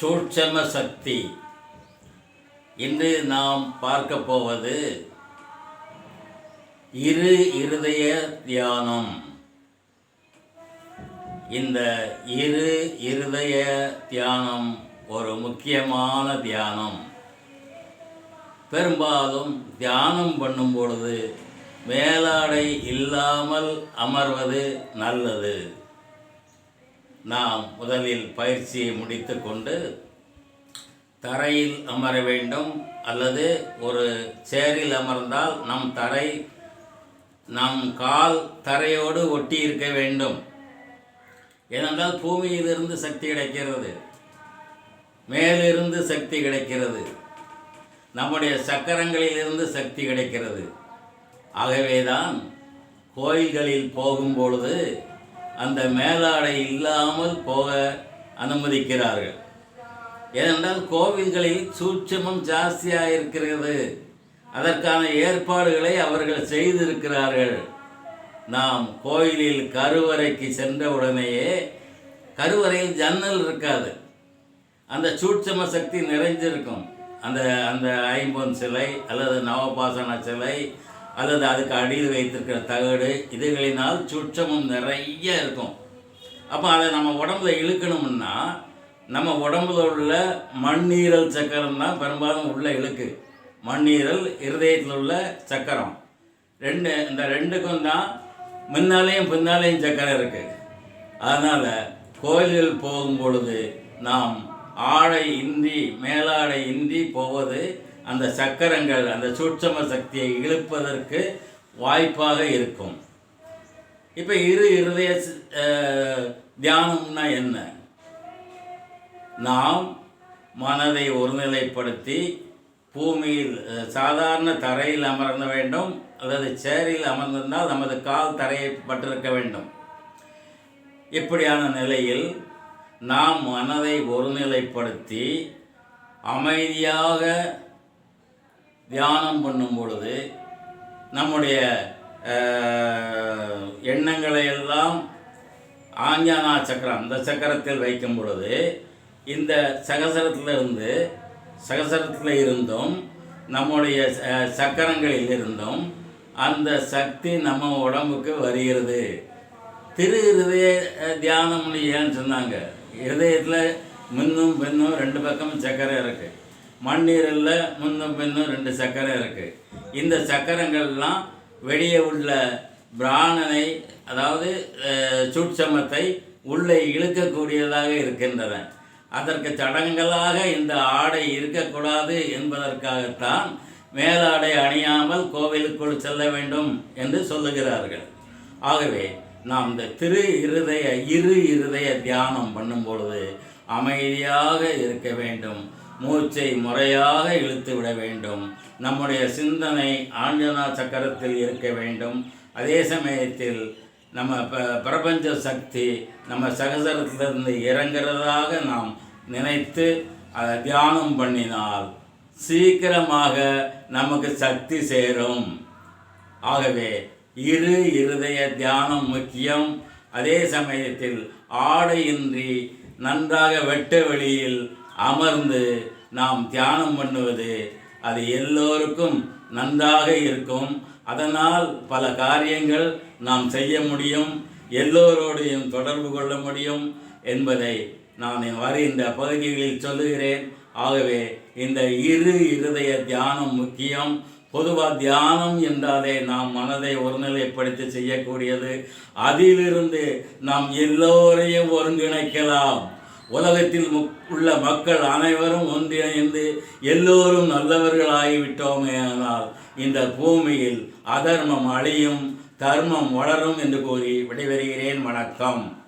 சூட்சம சக்தி. இன்று நாம் பார்க்க போவது இரு இருதய தியானம். இந்த இரு இருதய தியானம் ஒரு முக்கியமான தியானம். பெரும்பாலும் தியானம் பண்ணும் பொழுது மேலாடை இல்லாமல் அமர்வது நல்லது. நாம் முதலில் பயிற்சியை முடித்துக்கொண்டு தரையில் அமர வேண்டும் அல்லது ஒரு சேரில் அமர்ந்தால் நம் தரை நம் கால் தரையோடு ஒட்டி இருக்க வேண்டும். ஏனென்றால் பூமியிலிருந்து சக்தி கிடைக்கிறது. மேலிருந்து சக்தி கிடைக்கிறது. நம்முடைய சக்கரங்களிலிருந்து சக்தி கிடைக்கிறது. ஆகவேதான் கோயில்களில் போகும் பொழுது அந்த மேலாடை இல்லாமல் போக அனுமதிக்கிறார்கள். ஏனென்றால் கோவில்களில் சூட்சமம் ஜாஸ்தியாக இருக்கிறது அதற்கான ஏற்பாடுகளை அவர்கள் செய்திருக்கிறார்கள். நாம் கோயிலில் கருவறைக்கு சென்ற உடனேயே கருவறையில் ஜன்னல் இருக்காது. அந்த சூட்சம சக்தி நிறைஞ்சிருக்கும். அந்த அந்த ஐம்பொன் சிலை அல்லது நவபாசன சிலை அல்லது அதுக்கு அடியில் வைத்திருக்கிற தகடு இதுகளினால் சுற்றமும் நிறைய இருக்கும். அப்போ அதை நம்ம உடம்புல இழுக்கணும்னா நம்ம உடம்புல உள்ள மண்ணீரல் சக்கரம் தான் பெரும்பாலும் உள்ள இழுக்கு. மண்ணீரல் இருதயத்தில் உள்ள சக்கரம். ரெண்டு இந்த ரெண்டுக்கும் தான் முன்னாலேயும் பின்னாலேயும் சக்கரம் இருக்குது அதனால் கோயில்கள் போகும் பொழுது நாம் ஆடை இந்தி மேலாடை இந்தி போவது அந்த சக்கரங்கள் அந்த சூட்சம சக்தியை இழுப்பதற்கு வாய்ப்பாக இருக்கும். இப்போ இரு இருதய தியானம்னா என்ன? நாம் மனதை ஒருநிலைப்படுத்தி பூமியில் சாதாரண தரையில் அமர்ந்த வேண்டும் அல்லது சேரில் அமர்ந்திருந்தால் நமது கால் தரையை பட்டிருக்க வேண்டும். இப்படியான நிலையில் நாம் மனதை ஒருநிலைப்படுத்தி அமைதியாக தியானம் பண்ணும் பொழுது நம்முடைய எண்ணங்களை எல்லாம் ஆஞ்சானா சக்கரம் அந்த சக்கரத்தில் வைக்கும் பொழுது இந்த சகசரத்திலிருந்து சகசரத்தில் இருந்தும் நம்முடைய சக்கரங்களில் இருந்தும் அந்த சக்தி நம்ம உடம்புக்கு வருகிறது. திரு இருதய தியானம்னு ஏன்னு சொன்னாங்க. இருதயத்தில் முன்னும் பின்னும் ரெண்டு பக்கமும் சக்கரை இருக்குது மண்ணீரில் முன்னும் பின்னும் ரெண்டு சக்கரை இருக்குது இந்த சக்கரங்கள்லாம் வெளியே உள்ள பிராணனை அதாவது சூட்சமத்தை உள்ளே இழுக்கக்கூடியதாக இருக்கின்றன. அதற்கு தடங்களாக இந்த ஆடை இருக்கக்கூடாது என்பதற்காகத்தான் மேலாடை அணியாமல் கோவிலுக்குள் செல்ல வேண்டும் என்று சொல்லுகிறார்கள். ஆகவே நாம் இந்த திரு இருதய இரு இருதய தியானம் பண்ணும் பொழுது அமைதியாக இருக்க வேண்டும். மூச்சை முறையாக இழுத்து விட வேண்டும். நம்முடைய சிந்தனை ஆஞ்சனா சக்கரத்தில் இருக்க வேண்டும். அதே சமயத்தில் நம்ம ப பிரபஞ்ச சக்தி நம்ம சகசரத்திலிருந்து இறங்குறதாக நாம் நினைத்து அதை தியானம் பண்ணினால் சீக்கிரமாக நமக்கு சக்தி சேரும். ஆகவே இரு இருதய தியானம் முக்கியம். அதே சமயத்தில் ஆடையின்றி நன்றாக வெட்ட வெளியில் அமர்ந்து நாம் தியானம் பண்ணுவது அது எல்லோருக்கும் நன்றாக இருக்கும். அதனால் பல காரியங்கள் நாம் செய்ய முடியும் எல்லோரோடையும் தொடர்பு கொள்ள முடியும் என்பதை நான் வருகின்ற பகுதிகளில் சொல்லுகிறேன். ஆகவே இந்த இரு இருதய தியானம் முக்கியம். பொதுவாக தியானம் என்றாலே நாம் மனதை ஒருநிலைப்படுத்தி செய்யக்கூடியது. அதிலிருந்து நாம் எல்லோரையும் ஒருங்கிணைக்கலாம். உலகத்தில் முக்- உள்ள மக்கள் அனைவரும் ஒன்றிணைந்து எல்லோரும் நல்லவர்களாகிவிட்டோமே ஆனால் இந்த பூமியில் அதர்மம் அழியும் தர்மம் வளரும் என்று கூறி விடைபெறுகிறேன். வணக்கம்.